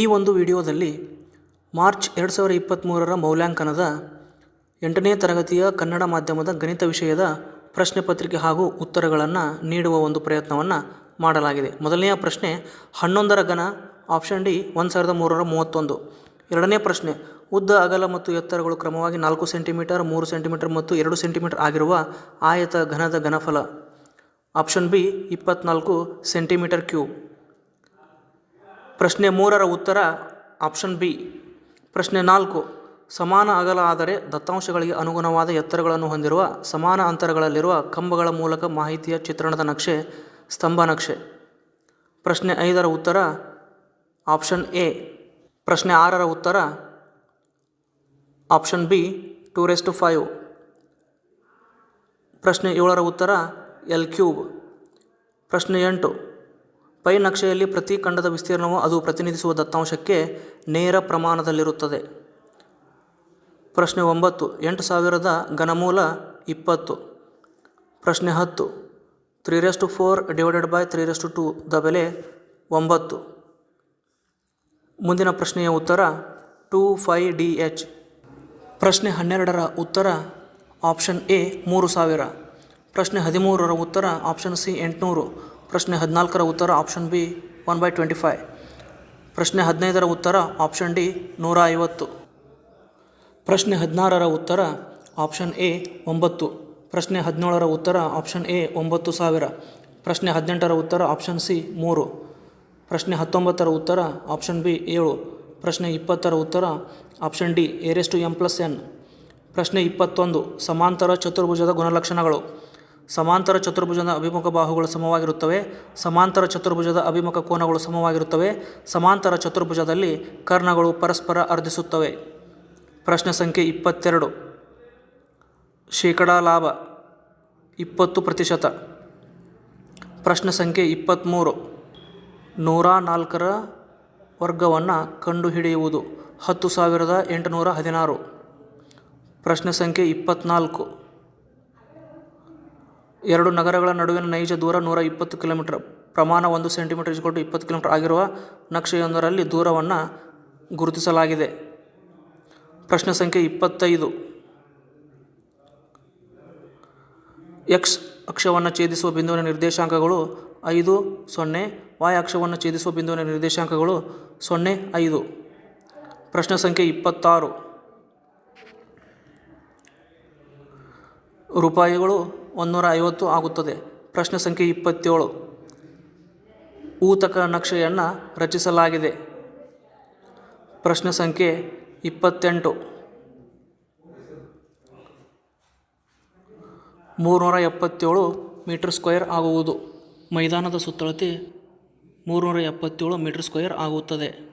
ಈ ಒಂದು ವಿಡಿಯೋದಲ್ಲಿ ಮಾರ್ಚ್ ಎರಡು ಸಾವಿರದ ಇಪ್ಪತ್ತ್ಮೂರರ ಮೌಲ್ಯಾಂಕನದ ಎಂಟನೇ ತರಗತಿಯ ಕನ್ನಡ ಮಾಧ್ಯಮದ ಗಣಿತ ವಿಷಯದ ಪ್ರಶ್ನೆ ಪತ್ರಿಕೆ ಹಾಗೂ ಉತ್ತರಗಳನ್ನು ನೀಡುವ ಒಂದು ಪ್ರಯತ್ನವನ್ನು ಮಾಡಲಾಗಿದೆ. ಮೊದಲನೆಯ ಪ್ರಶ್ನೆ, ಹನ್ನೊಂದರ ಘನ ಆಪ್ಷನ್ ಡಿ ಒಂದು ಸಾವಿರದ ಮೂರರ ಮೂವತ್ತೊಂದು. ಎರಡನೇ ಪ್ರಶ್ನೆ, ಉದ್ದ, ಅಗಲ ಮತ್ತು ಎತ್ತರಗಳು ಕ್ರಮವಾಗಿ ನಾಲ್ಕು ಸೆಂಟಿಮೀಟರ್, ಮೂರು ಸೆಂಟಿಮೀಟರ್ ಮತ್ತು ಎರಡು ಸೆಂಟಿಮೀಟರ್ ಆಗಿರುವ ಆಯತ ಘನದ ಘನಫಲ. ಆಪ್ಷನ್ ಬಿ ಇಪ್ಪತ್ನಾಲ್ಕು ಸೆಂಟಿಮೀಟರ್ ಕ್ಯೂಬ್. ಪ್ರಶ್ನೆ ಮೂರರ ಉತ್ತರ ಆಪ್ಷನ್ ಬಿ. ಪ್ರಶ್ನೆ ನಾಲ್ಕು, ಸಮಾನ ಅಗಲ ಆದರೆ ದತ್ತಾಂಶಗಳಿಗೆ ಅನುಗುಣವಾದ ಎತ್ತರಗಳನ್ನು ಹೊಂದಿರುವ ಸಮಾನ ಅಂತರಗಳಲ್ಲಿರುವ ಕಂಬಗಳ ಮೂಲಕ ಮಾಹಿತಿಯ ಚಿತ್ರಣದ ನಕ್ಷೆ, ಸ್ತಂಭ ನಕ್ಷೆ. ಪ್ರಶ್ನೆ ಐದರ ಉತ್ತರ ಆಪ್ಷನ್ ಎ. ಪ್ರಶ್ನೆ ಆರರ ಉತ್ತರ option B, two raised to five ಪ್ರಶ್ನೆ ಏಳರ ಉತ್ತರ ಎಲ್ ಕ್ಯೂಬ್. ಪ್ರಶ್ನೆ ಎಂಟು ಪೈ ನಕ್ಷೆಯಲ್ಲಿ ಪ್ರತಿ ಖಂಡದ ವಿಸ್ತೀರ್ಣವು ಅದು ಪ್ರತಿನಿಧಿಸುವ ದತ್ತಾಂಶಕ್ಕೆ ನೇರ ಪ್ರಮಾಣದಲ್ಲಿರುತ್ತದೆ. ಪ್ರಶ್ನೆ ಒಂಬತ್ತು, ಎಂಟು ಸಾವಿರದ ಘನಮೂಲ ಇಪ್ಪತ್ತು. ಪ್ರಶ್ನೆ ಹತ್ತು three raised four divided by three raised two, the ಬೆಲೆ ಒಂಬತ್ತು. ಮುಂದಿನ ಪ್ರಶ್ನೆಯ ಉತ್ತರ, ಟೂ ಫೈ ಡಿ ಎಚ್. ಪ್ರಶ್ನೆ ಹನ್ನೆರಡರ ಉತ್ತರ, ಆಪ್ಷನ್ ಎ ಮೂರು ಸಾವಿರ. ಪ್ರಶ್ನೆ ಹದಿಮೂರರ ಉತ್ತರ, ಆಪ್ಷನ್ ಸಿ ಎಂಟುನೂರು. ಪ್ರಶ್ನೆ ಹದಿನಾಲ್ಕರ ಉತ್ತರ option B one by twenty five ಪ್ರಶ್ನೆ ಹದಿನೈದರ ಉತ್ತರ ಆಪ್ಷನ್ ಡಿ ನೂರ ಐವತ್ತು. ಪ್ರಶ್ನೆ ಹದಿನಾರರ ಉತ್ತರ ಆಪ್ಷನ್ ಎ ಒಂಬತ್ತು. ಪ್ರಶ್ನೆ ಹದಿನೇಳರ ಉತ್ತರ ಆಪ್ಷನ್ ಎ ಒಂಬತ್ತು ಸಾವಿರ. ಪ್ರಶ್ನೆ ಹದಿನೆಂಟರ ಉತ್ತರ ಆಪ್ಷನ್ ಸಿ ಮೂರು. ಪ್ರಶ್ನೆ ಹತ್ತೊಂಬತ್ತರ ಉತ್ತರ ಆಪ್ಷನ್ ಬಿ ಏಳು. ಪ್ರಶ್ನೆ ಇಪ್ಪತ್ತರ ಉತ್ತರ option D a raised to M plus N ಪ್ರಶ್ನೆ ಇಪ್ಪತ್ತೊಂದು, ಸಮಾಂತರ ಚತುರ್ಭುಜದ ಗುಣಲಕ್ಷಣಗಳು. ಸಮಾಂತರ ಚತುರ್ಭುಜದ ಅಭಿಮುಖ ಬಾಹುಗಳು ಸಮವಾಗಿರುತ್ತವೆ. ಸಮಾಂತರ ಚತುರ್ಭುಜದ ಅಭಿಮುಖ ಕೋನಗಳು ಸಮವಾಗಿರುತ್ತವೆ. ಸಮಾಂತರ ಚತುರ್ಭುಜದಲ್ಲಿ ಕರ್ಣಗಳು ಪರಸ್ಪರ ಅರ್ಧಿಸುತ್ತವೆ. ಪ್ರಶ್ನೆ ಸಂಖ್ಯೆ ಇಪ್ಪತ್ತೆರಡು. ಶೇಕಡಾ ಲಾಭ ಇಪ್ಪತ್ತು ಪ್ರತಿಶತ. ಪ್ರಶ್ನೆ ಸಂಖ್ಯೆ ಇಪ್ಪತ್ತ್ಮೂರು ನೂರ ನಾಲ್ಕರ ವರ್ಗವನ್ನು ಕಂಡುಹಿಡಿಯುವುದು ಹತ್ತು ಸಾವಿರದ ಎಂಟುನೂರ ಹದಿನಾರು. ಪ್ರಶ್ನೆ ಸಂಖ್ಯೆ ಇಪ್ಪತ್ತ್ನಾಲ್ಕು ಎರಡು ನಗರಗಳ ನಡುವಿನ ನೈಜ ದೂರ ನೂರ ಇಪ್ಪತ್ತು ಕಿಲೋಮೀಟರ್. ಪ್ರಮಾಣ ಒಂದು ಸೆಂಟಿಮೀಟರ್ ಇಸ್ಕೊಟ್ಟು ಇಪ್ಪತ್ತು ಕಿಲೋಮೀಟರ್ ಆಗಿರುವ ನಕ್ಷೆಯೊಂದರಲ್ಲಿ ದೂರವನ್ನು ಗುರುತಿಸಲಾಗಿದೆ. ಪ್ರಶ್ನೆ ಸಂಖ್ಯೆ ಇಪ್ಪತ್ತೈದು. ಎಕ್ಸ್ ಅಕ್ಷವನ್ನು ಛೇದಿಸುವ ಬಿಂದುವಿನ ನಿರ್ದೇಶಾಂಕಗಳು ಐದು, ಸೊನ್ನೆ. ವಾಯ್ ಅಕ್ಷವನ್ನು ಛೇದಿಸುವ ಬಿಂದುವಿನ ನಿರ್ದೇಶಾಂಕಗಳು ಸೊನ್ನೆ, ಐದು. ಪ್ರಶ್ನೆ ಸಂಖ್ಯೆ ಇಪ್ಪತ್ತಾರು. ರೂಪಾಯಿಗಳು ಒಂದೂರ ಐವತ್ತು ಆಗುತ್ತದೆ. ಪ್ರಶ್ನೆ ಸಂಖ್ಯೆ ಇಪ್ಪತ್ತೇಳು. ಊತಕ ನಕ್ಷೆಯನ್ನು ರಚಿಸಲಾಗಿದೆ. ಪ್ರಶ್ನೆ ಸಂಖ್ಯೆ ಇಪ್ಪತ್ತೆಂಟು. ಮೂರುನೂರ ಎಪ್ಪತ್ತೇಳು ಮೀಟರ್ ಸ್ಕ್ವೇರ್ ಆಗುವುದು. ಮೈದಾನದ ಸುತ್ತಳತೆ ಮೂರುನೂರ ಎಪ್ಪತ್ತೇಳು ಮೀಟರ್ ಸ್ಕ್ವೇರ್ ಆಗುತ್ತದೆ.